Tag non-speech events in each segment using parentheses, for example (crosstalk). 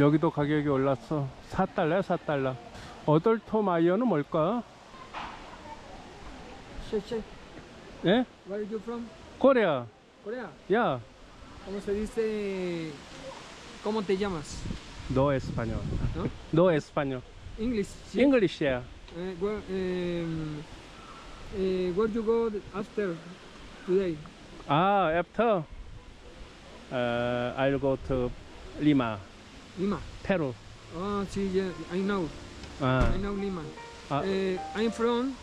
여기도 가격이 올랐어 4달러야 4달러 어덜토 마이어는 뭘까? Che. 예? Where are you from? 코리아 Corea. 야 ¿Cómo se dice? ¿Cómo te llamas? 너 에스파뇰 ¿No? 너 에스파뇰 English. sí. 잉글리시야 Eh, where, um, eh, where you go after today? 아 after uh, I'll go to Lima Lima. Peru. Oh, ah, sí, yeah, I know. Uh, I know Lima. Uh, I'm from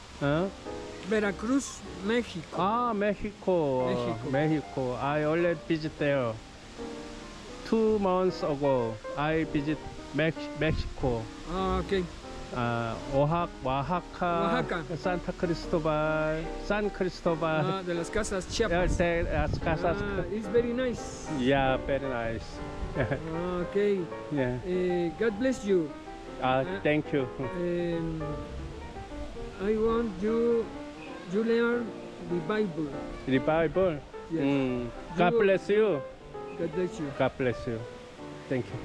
Veracruz, Mexico. Ah, Mexico. Mexico. Mexico. I already visit there. Two months ago, I visit Mex Mexico. Okay. 아, 오학, 와하카, 오하카. 산타 크리스토발, 산 크리스토발, Ah, de las casas 열 Chiapas. 대 las casas. Ah, it's very nice. Yeah, very nice. Ah, okay. yeah. Eh, God bless you. 아, thank you. Um, I want you you learn the Bible. Revival. Yes. 음, God You- bless you. God bless you. God bless you. Thank you.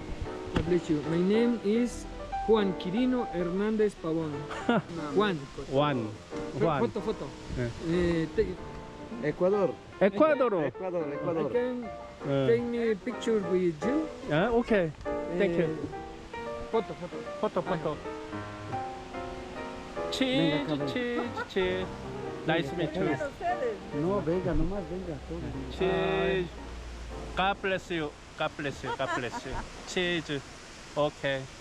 God bless you. My name is Juan Quirino Hernández Pavón. (laughs) Juan. Pues. Juan. Juan. Foto, foto. Eh. Eh, te... Ecuador. Ecuador. Ecuador, Ecuador. I can uh. take me picture with you. Ah, uh, okay. Thank eh, you. Foto, foto. Foto, foto. Cheese, cheese, cheese. Nice meet you. No, venga, nomás venga. Cheese. God bless you. God bless you. God bless you. Cheese. Okay.